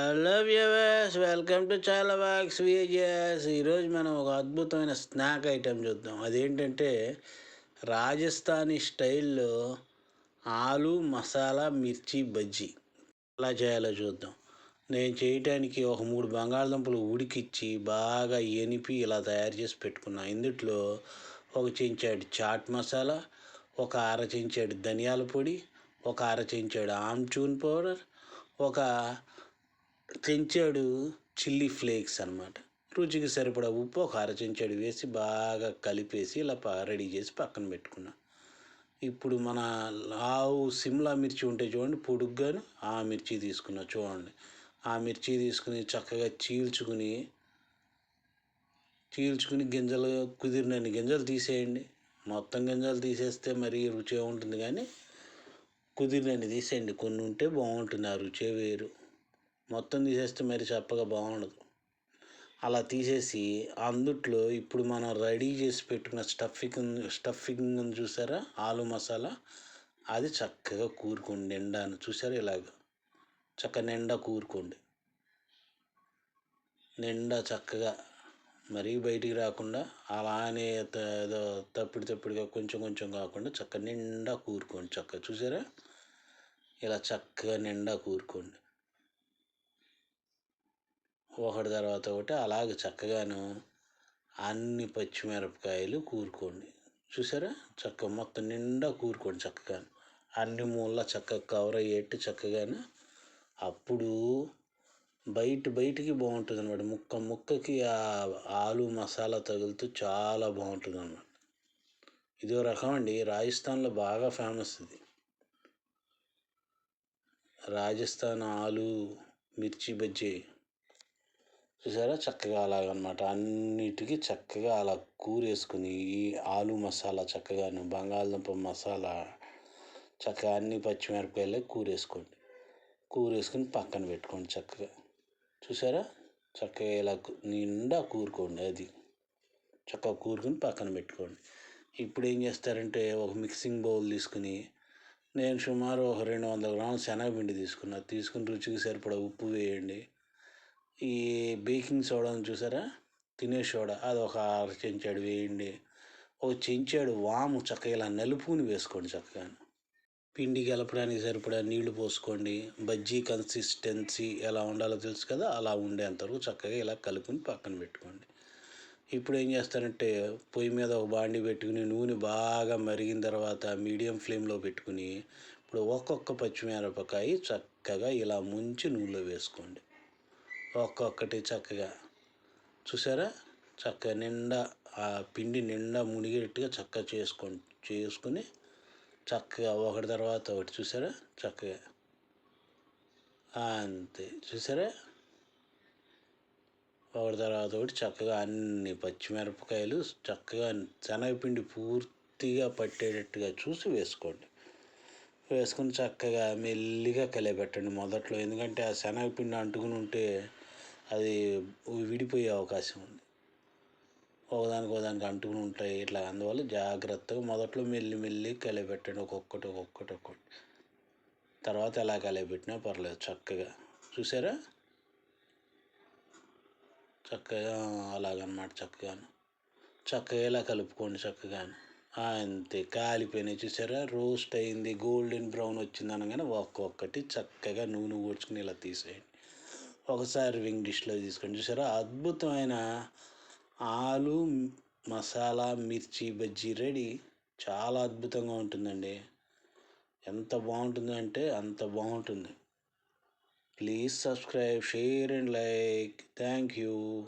Hello viewers welcome to చాలా బాక్స్ విజయస్ ఈరోజు మనం ఒక అద్భుతమైన స్నాక్ ఐటెం చూద్దాం. అదేంటంటే రాజస్థానీ స్టైల్లో ఆలు మసాలా మిర్చి బజ్జీ. ఎలా చేయాలో చూద్దాం. నేను చేయటానికి ఒక మూడు బంగాళదుంపలు ఉడికిచ్చి బాగా ఎనిపి ఇలా తయారు చేసి పెట్టుకున్నా. ఇందుట్లో ఒక చెంచాడు చాట్ మసాలా ఒక అర చెంచాడు ధనియాల పొడి ఒక అర చెంచాడు ఆమ్చూన్ పౌడర్ ఒక చెంచాడు చిల్లీ ఫ్లేక్స్ అనమాట రుచికి సరిపడా ఉప్పు ఒక అర చెంచాడు వేసి బాగా కలిపేసి ఇలా రెడీ చేసి పక్కన పెట్టుకున్నా. ఇప్పుడు మన ఆవు సిమ్లా మిర్చి ఉంటే చూడండి పొడుగ్గాను ఆ మిర్చి తీసుకున్నా చూడండి. ఆ మిర్చి తీసుకుని చక్కగా చీల్చుకుని చీల్చుకుని గింజలు కుదిరినన్ని గింజలు తీసేయండి. మొత్తం గింజలు తీసేస్తే మరీ రుచి ఉంటుంది కానీ కుదిరినన్ని తీసేయండి. కొన్ని ఉంటే బాగుంటుంది ఆ రుచే వేరు. మొత్తం తీసేస్తే మరి చెప్పగా బాగుండదు. అలా తీసేసి అందుట్లో ఇప్పుడు మనం రెడీ చేసి పెట్టుకున్న స్టఫింగ్ స్టఫింగ్ చూసారా? ఆలు మసాలా. అది చక్కగా కూరుకోండి నిండాను. చూసారా ఇలాగ? చక్క నిండా కూరుకోండి. నిండా చక్కగా మరీ బయటికి రాకుండా అలానే ఏదో తప్పిడి తప్పిడిగా కొంచెం కొంచెం కాకుండా చక్క నిండా కూరుకోండి చక్కగా. చూసారా? ఇలా చక్కగా నిండా కూరుకోండి. ఒకటి తర్వాత ఒకటి అలాగే చక్కగాను అన్ని పచ్చిమిరపకాయలు కూరుకోండి. చూసారా? చక్క మొత్తం నిండా కూరుకోండి చక్కగా అన్ని మూల చక్కగా కవర్ అయ్యేట్టు చక్కగాను అప్పుడు బయట బయటికి బాగుంటుంది అనమాట ముక్క ముక్కకి ఆ ఆలు మసాలా తగులుతూ చాలా బాగుంటుంది అనమాట ఇదో రకం అండి. రాజస్థాన్లో బాగా ఫేమస్ ఇది. రాజస్థాన్ ఆలు మిర్చి బజ్జీ. చూసారా? చక్కగా అలాగనమాట. అన్నిటికీ చక్కగా అలా కూరేసుకుని ఈ ఆలు మసాలా చక్కగాను బంగాళదుంప మసాలా చక్కగా అన్ని పచ్చిమిరపకాయలు కూరేసుకోండి. కూరేసుకుని పక్కన పెట్టుకోండి చక్కగా. చూసారా? చక్కగా ఇలా నిండా కూరుకోండి అది. చక్కగా కూరుకుని పక్కన పెట్టుకోండి. ఇప్పుడు ఏం చేస్తారంటే ఒక మిక్సింగ్ బౌల్ తీసుకుని నేను సుమారు ఒక రెండు వందల గ్రాముల శనగపిండి తీసుకున్నా. తీసుకుని రుచికి సరిపడా ఉప్పు వేయండి. ఈ బేకింగ్ సోడాను చూసారా? తినే సోడా. అది ఒక అర చెంచాడు వేయండి. ఒక చెంచాడు వాము చక్కగా ఇలా నలుపుని వేసుకోండి చక్కగా. పిండి కలపడానికి సరిపడా నీళ్ళు పోసుకోండి. బజ్జీ కన్సిస్టెన్సీ ఎలా ఉండాలో తెలుసు కదా? అలా ఉండేంతవరకు చక్కగా ఇలా కలుపుని పక్కన పెట్టుకోండి. ఇప్పుడు ఏం చేస్తానంటే పొయ్యి మీద ఒక బాండి పెట్టుకుని నూనె బాగా మరిగిన తర్వాత మీడియం ఫ్లేమ్లో పెట్టుకుని ఇప్పుడు ఒక్కొక్క పచ్చిమిరపకాయ చక్కగా ఇలా ముంచి నూనెలో వేసుకోండి. ఒక్కొక్కటి చక్కగా. చూసారా? చక్కగా నిండా ఆ పిండి నిండా మునిగేట్టుగా చక్కగా చేసుకొని చేసుకుని చక్కగా ఒకటి తర్వాత ఒకటి చూసారా? చక్కగా. అంతే. చూసారా? ఒకటి తర్వాత ఒకటి చక్కగా అన్ని పచ్చిమిరపకాయలు చక్కగా శనగపిండి పూర్తిగా పట్టేటట్టుగా చూసి వేసుకోండి. వేసుకుని చక్కగా మెల్లిగా కలిపెట్టండి మొదట్లో. ఎందుకంటే ఆ శనగపిండి అంటుకుని ఉంటే అది విడిపోయే అవకాశం ఉంది. ఒకదానికి ఒకదానికి అంటుకుని ఉంటాయి ఇట్లా అందువల్ల జాగ్రత్తగా మొదట్లో మెల్లి మెల్లి కలిపెట్టండి ఒక్కొక్కటి ఒక్కొక్కటి ఒక్కొక్కటి. తర్వాత ఎలా కలిపెట్టినా పర్లేదు చక్కగా. చూసారా? చక్కగా అలాగనమాట చక్కగాను. చక్కగా ఇలా కలుపుకోండి చక్కగాను. అంతే. కాలిపోయినాయి చూసారా? రోస్ట్ అయింది. గోల్డెన్ బ్రౌన్ వచ్చింది అనగానే ఒక్కొక్కటి చక్కగా నూనె ఊడ్చుకుని ఇలా తీసేయండి. ఒకసారి వింగ్ డిష్లో చూసారా? అద్భుతమైన ఆలు మసాలా మిర్చి బజ్జీ రెడీ. చాలా అద్భుతంగా ఉంటుందండి. ఎంత బాగుంటుందంటే అంత బాగుంటుంది. Please subscribe share and like. Thank you.